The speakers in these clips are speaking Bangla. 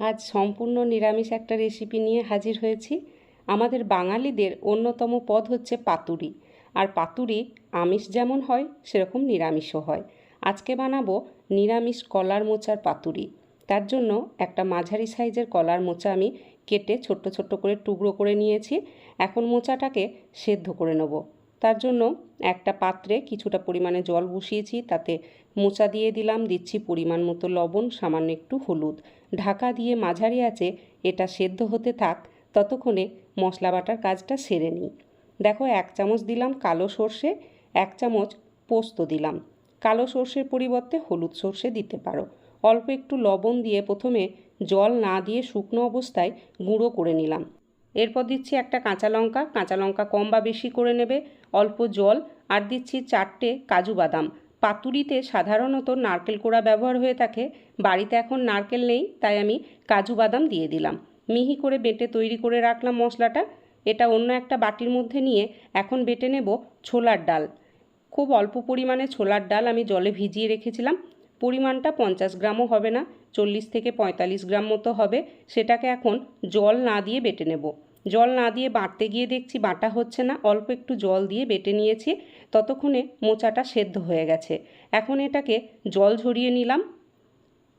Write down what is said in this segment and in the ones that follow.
আজ সম্পূর্ণ নিরামিষ একটা রেসিপি নিয়ে হাজির হয়েছি। আমাদের বাঙালিদের অন্যতম পদ হচ্ছে পাতুরি। আর পাতুরি আমিষ যেমন হয়, সেরকম নিরামিষও হয়। আজকে বানাবো নিরামিষ কলার মোচার পাতুরি। তার জন্য একটা মাঝারি সাইজের কলার মোচা আমি কেটে ছোট্ট ছোট্ট করে টুকরো করে নিয়েছি। এখন মোচাটাকে সেদ্ধ করে নেব। তার জন্য একটা পাত্রে কিছুটা পরিমাণে জল বসিয়েছি, তাতে মোচা দিয়ে দিলাম, দিচ্ছি পরিমাণ মতো লবণ, সামান্য একটু হলুদ। ঢাকা দিয়ে মাঝারি আছে এটা সেদ্ধ হতে থাক, ততক্ষণে মশলা বাটার কাজটা সেরে নিই। দেখো, এক চামচ দিলাম কালো সর্ষে, এক চামচ পোস্ত দিলাম। কালো সর্ষের পরিবর্তে হলুদ সর্ষে দিতে পারো। অল্প একটু লবণ দিয়ে প্রথমে জল না দিয়ে শুকনো অবস্থায় গুঁড়ো করে নিলাম। এরপর দিচ্ছি একটা কাঁচা লঙ্কা। কাঁচা লঙ্কা কম বা বেশি করে নেবে। অল্প জল। আর দিচ্ছি চারটে কাজু বাদাম। পাতুরিতে সাধারণত নারকেল কোড়া ব্যবহার হয়ে থাকে। বাড়িতে এখন নারকেল নেই, তাই আমি কাজু বাদাম দিয়ে দিলাম। মিহি করে বেটে তৈরি করে রাখলাম মশলাটা। এটা অন্য একটা বাটির মধ্যে নিয়ে এখন বেটে নেব ছোলার ডাল। খুব অল্প পরিমাণে ছোলার ডাল আমি জলে ভিজিয়ে রেখেছিলাম। পরিমাণটা পঞ্চাশ গ্রামও হবে না, চল্লিশ থেকে পঁয়তাল্লিশ গ্রাম মতো হবে। সেটাকে এখন জল না দিয়ে বেটে নেব। জল না দিয়ে বাটতে গিয়ে দেখছি বাটা হচ্ছে না, অল্প একটু জল দিয়ে বেটে নিয়েছি, ততক্ষণে মোচাটা সেদ্ধ হয়ে গেছে। এখন এটাকে জল ঝরিয়ে নিলাম।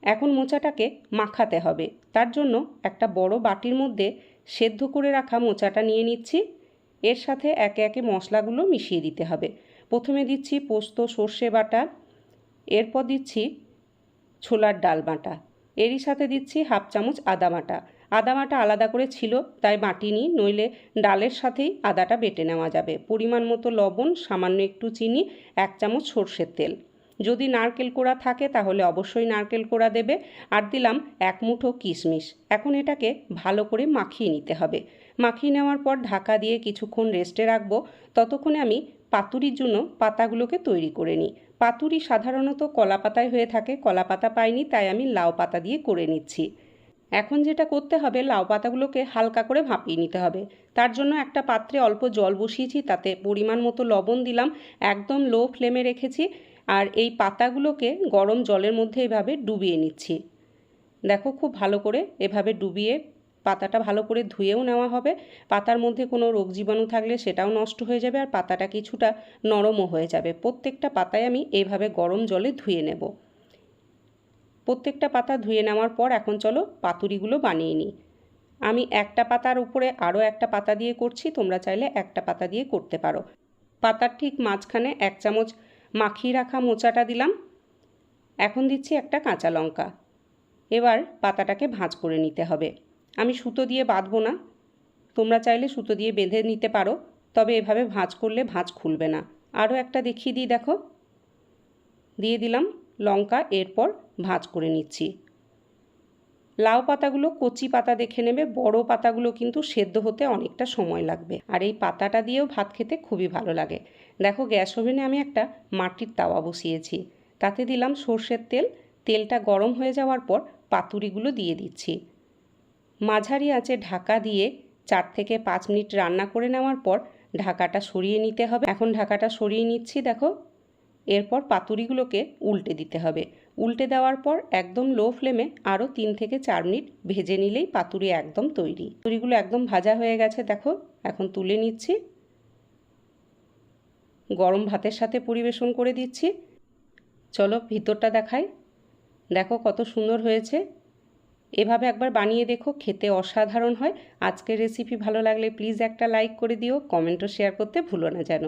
এখন মোচাটাকে মাখাতে হবে। তার জন্য একটা বড় বাটির মধ্যে সেদ্ধ করে রাখা মোচাটা নিয়ে নিচ্ছি। এর সাথে একে একে মশলাগুলো মিশিয়ে দিতে হবে। প্রথমে দিচ্ছি পোস্ত, সর্ষে বাটা, এরপর দিচ্ছি ছোলার ডাল বাটা। এরই সাথে দিচ্ছি হাফ চামচ আদা বাটা। আদা বাটা আলাদা করে ছিল, তাই বাটিনি নইলে ডালের সাথেই আদাটা বেটে নেওয়া যাবে। পরিমাণ মতো লবণ, সামান্য একটু চিনি, এক চামচ সর্ষের তেল। যদি নারকেল কোড়া থাকে, তাহলে অবশ্যই নারকেল কোড়া দেবে। আর দিলাম এক মুঠো কিশমিশ। এখন এটাকে ভালো করে মাখিয়ে নিতে হবে। মাখিয়ে নেওয়ার পর ঢাকা দিয়ে কিছুক্ষণ রেস্টে রাখব। ততক্ষণে আমি পাতুরির জন্য পাতাগুলোকে তৈরি করে নিই। পাতুরি সাধারণত কলা পাতায় হয়ে থাকে কলা পাতা পাইনি, তাই আমি লাউ পাতা দিয়ে করে নিচ্ছি। এখন যেটা করতে হবে, লাউ পাতাগুলোকে হালকা করে ভাপিয়ে নিতে হবে। তার জন্য একটা পাত্রে অল্প জল বসিয়েছি, তাতে পরিমাণ মতো লবণ দিলাম, একদম লো ফ্লেমে রেখেছি, আর এই পাতাগুলোকে গরম জলের মধ্যে এভাবে ডুবিয়ে নিচ্ছি। দেখো খুব ভালো করে এভাবে ডুবিয়ে পাতাটা ভালো করে ধুয়েও নেওয়া হবে। পাতার মধ্যে কোনো রোগ জীবাণু থাকলে সেটাও নষ্ট হয়ে যাবে, আর পাতাটা কিছুটা নরমও হয়ে যাবে। প্রত্যেকটা পাতায় আমি এভাবে গরম জলে ধুয়ে নেব। প্রত্যেকটা পাতা ধুয়ে নেওয়ার পর এখন চলো পাতুরিগুলো বানিয়ে নিই। আমি একটা পাতার উপরে আরও একটা পাতা দিয়ে করছি, তোমরা চাইলে একটা পাতা দিয়ে করতে পারো। পাতার ঠিক মাঝখানে এক চামচ মাখিয়ে রাখা মোচাটা দিলাম। এখন দিচ্ছি একটা কাঁচা লঙ্কা। এবার পাতাটাকে ভাঁজ করে নিতে হবে। আমি সুতো দিয়ে বাঁধবো না। তোমরা চাইলে সুতো দিয়ে বেঁধে নিতে পারো, তবে এভাবে ভাঁজ করলে ভাঁজ খুলবে না। আরও একটা দেখিয়ে দিই, দেখো। দিয়ে দিলাম লঙ্কা এরপর ভাঁজ করে নিচ্ছি। লাউ পাতাগুলো কচি পাতা দেখে নেবে, বড় পাতাগুলো কিন্তু সেদ্ধ হতে অনেকটা সময় লাগবে। আর এই পাতাটা দিয়েও ভাত খেতে খুবই ভালো লাগে। দেখো, গ্যাস ওভেনে আমি একটা মাটির তাওয়া বসিয়েছি। তাতে দিলাম সর্ষের তেল। তেলটা গরম হয়ে যাওয়ার পর পাতুরিগুলো দিয়ে দিচ্ছি। মাঝারি আঁচে ঢাকা দিয়ে চার থেকে পাঁচ মিনিট রান্না করে নেওয়ার পর ঢাকাটা সরিয়ে নিতে হবে। এখন ঢাকাটা সরিয়ে নিচ্ছি, দেখো। এরপর পাতুরিগুলোকে উল্টে দিতে হবে। উল্টে দেওয়ার পর একদম লো ফ্লেমে আরও তিন থেকে চার মিনিট ভেজে নিলেই পাতুরি একদম তৈরি। পাতুরিগুলো একদম ভাজা হয়ে গেছে, দেখো। এখন তুলে নিচ্ছি। গরম ভাতের সাথে পরিবেশন করে দিচ্ছি। চলো ভিতরটা দেখাই। দেখো কত সুন্দর হয়েছে। এভাবে একবার বানিয়ে দেখো, খেতে অসাধারণ হয়। আজকের রেসিপি ভালো লাগলে প্লিজ একটা লাইক করে দিও কমেন্টও শেয়ার করতে ভুলো না যেন।